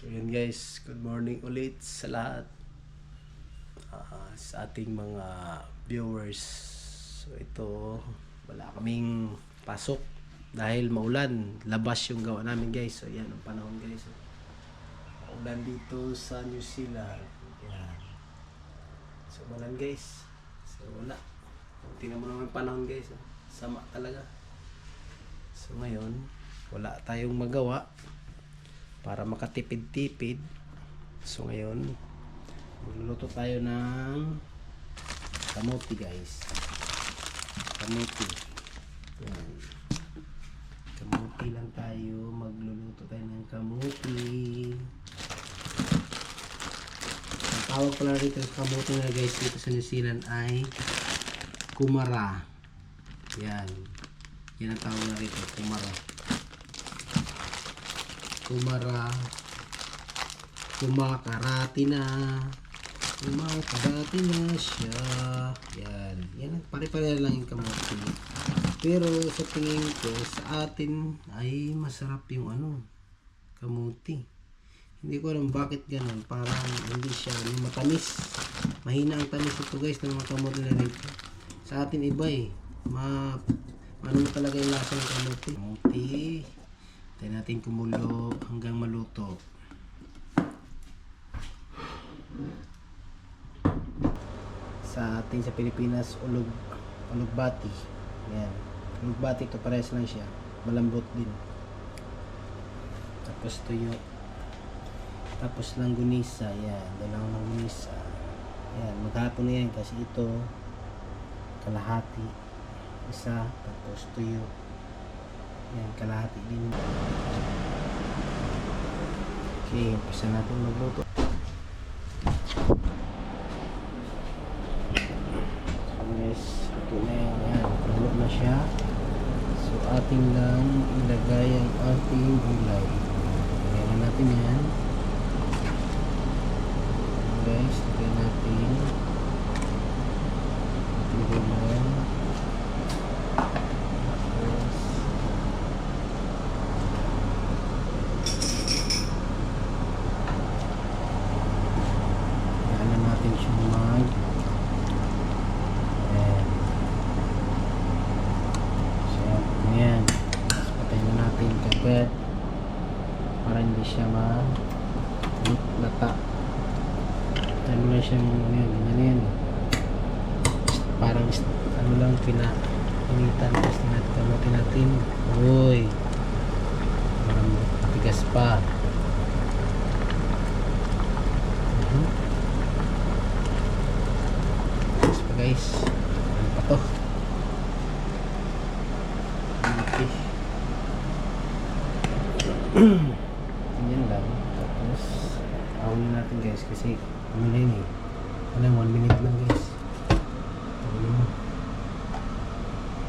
So yun guys, good morning ulit sa lahat. Ah, sa ating mga viewers. So ito, wala kaming pasok dahil maulan. Labas yung gawa namin guys. So yan ang panahon guys. Maulan dito sa New Zealand. Yan. So maulan guys. So wala. Tingnan mo naman yung panahon guys. Sama talaga. So ngayon, wala tayong magawa para makatipid-tipid. So ngayon, magluluto tayo ng kamuti guys. Kamuti. Yan. Kamuti lang tayo. Magluluto tayo ng kamuti. Ang tawag pala rito sa kamuti na guys dito sa New Zealand ay kumara. Yan. Yan ang tawag na rito, kumara kumara. Kumakarati na. Kumakarati na siya. Yan. Yan pare-pare lang yung kamote. Pero sa tingin ko sa atin ay masarap yung ano kamuti hindi ko alam bakit ganun. Parang hindi siya yung matamis. Mahina ang tamis ito guys ng mga kamote na rito sa atin iba eh. Ma ano talaga yung lasa ng kamote? Kamote Tayo natin kumulo hanggang maluto. Sa atin sa Pilipinas, ulog, ulugbati. Yan. Ulugbati ito pares lang siya. Malambot din. Tapos tuyo. Tapos langgunisa. Yan. Dalawang langgunisa. Yan. Maghapon na yan kasi ito kalahati. Isa. Tapos tuyo. Yan, kalahati din. Okay, umpisa natin magluto. So guys, ito na yan. Yan, kulo na siya. So ating lang ilagay ang ating gulay. Na natin yan. Guys, lagyan natin. Ating gulay. Tapos, Ano natin siyang mag Ayan. So, ayan. Tapos patayin na natin yung kapet para hindi siya ma lata. Ano lang siyang ano yan, ganyan yan. Parang ano lang pina initan tapos natin kamutin natin. Uy. Parang matigas pa. Mhm. Tapos pa guys, ano pa to? Okay. Ganyan lang. Tapos, awin natin guys kasi ano na yun eh. Ano, one minute lang guys. Ano mo.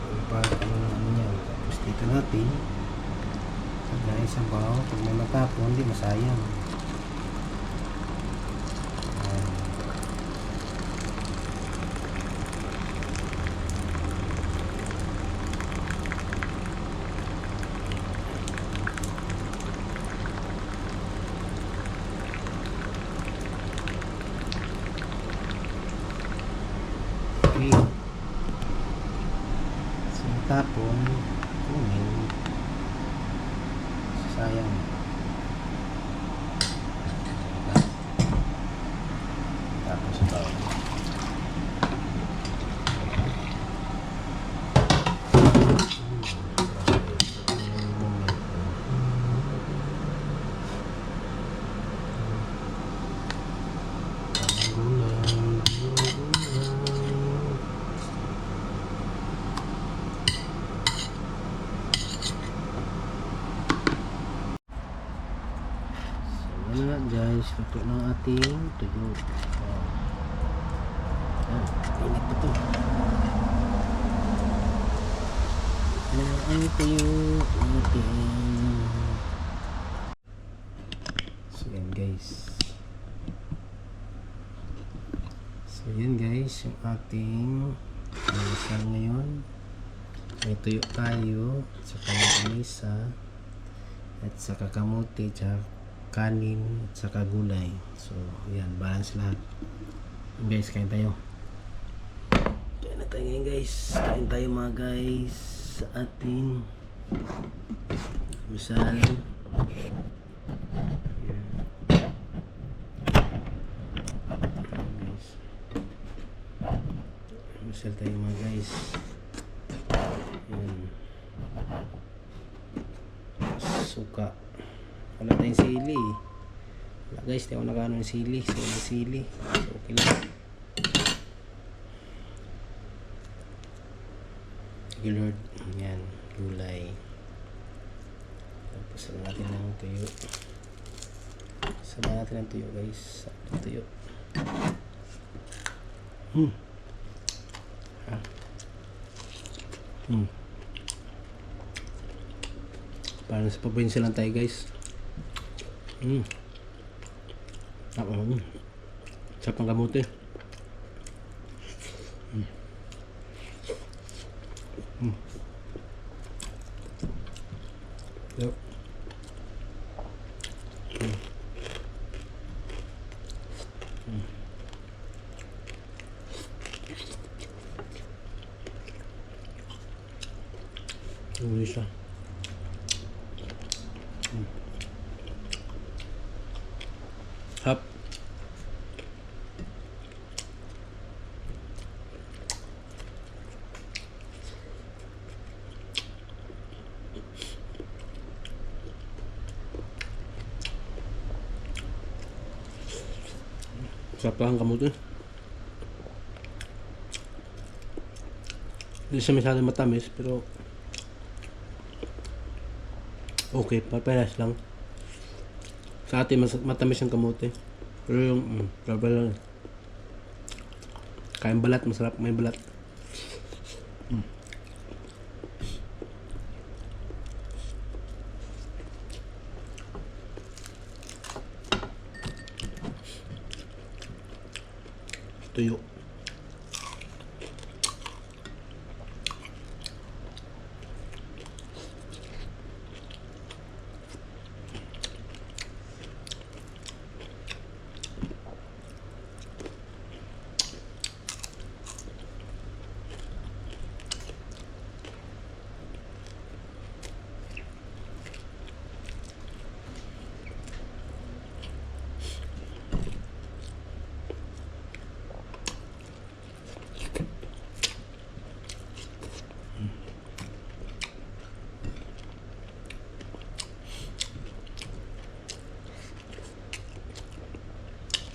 Yung pa, ano na ano yan. Tapos dito natin. Sa baho. Pag may matapon, hindi masayang. Ayan. Okay. So, tapon, kunin. Sayang. Tapos ito. So, yan na guys. Luto ng ating tuyo. Oh. Yan. Init pa to. Yan ang tuyo. Ating... So, yan guys. So, yan guys. Yung ating almusal ngayon. May tuyo tayo. Sa kanyang isa. At sa kakamuti. Tsaka kanin, at saka gulay. So, yan, balance lahat. Guys, kain tayo. Kain na tayo ngayon guys. Kain tayo mga guys sa ating misal. Misal tayo mga guys. Yan. Suka. Wala tayong sili. Wala guys, di ako nakano ng sili. So, may sili. So, okay lang. Sige Lord. Yan. Gulay. Tapos sabahan natin ng tuyo. Sabahan natin ng tuyo guys. Sakto tuyo. Hmm. Ha. Hmm. Parang sa probinsya lang tayo guys. Hmm. Ako, hmm. Sa pangkamuti. Hmm. Hmm. Yep. Hmm. Hmm. Uli siya. Hmm. Sarap lang kamuti. Hindi siya masyadong matamis, pero okay, papalas lang. Sa atin, mas, matamis yung kamote. Pero yung, mm, grabe lang. Kain balat, masarap may balat. Mm. Tuyo.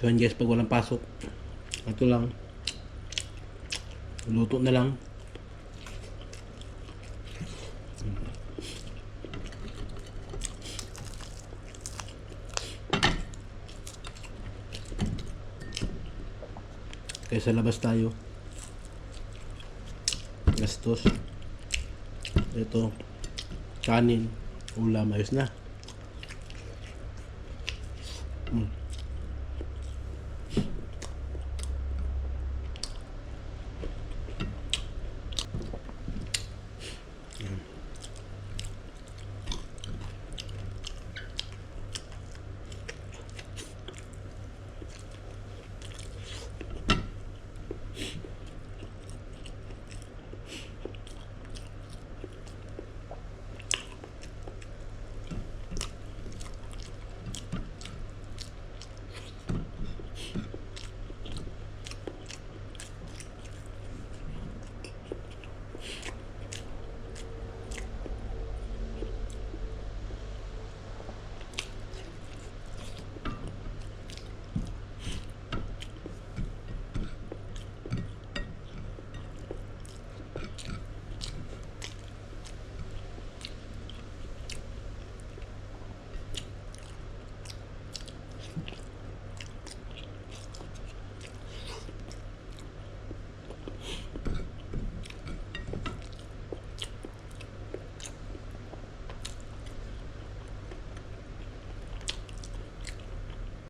So yun guys, pag walang pasok, ito lang. Luto na lang. Kaya sa labas tayo. Gastos. Ito. Kanin. Ulam. Ayos na.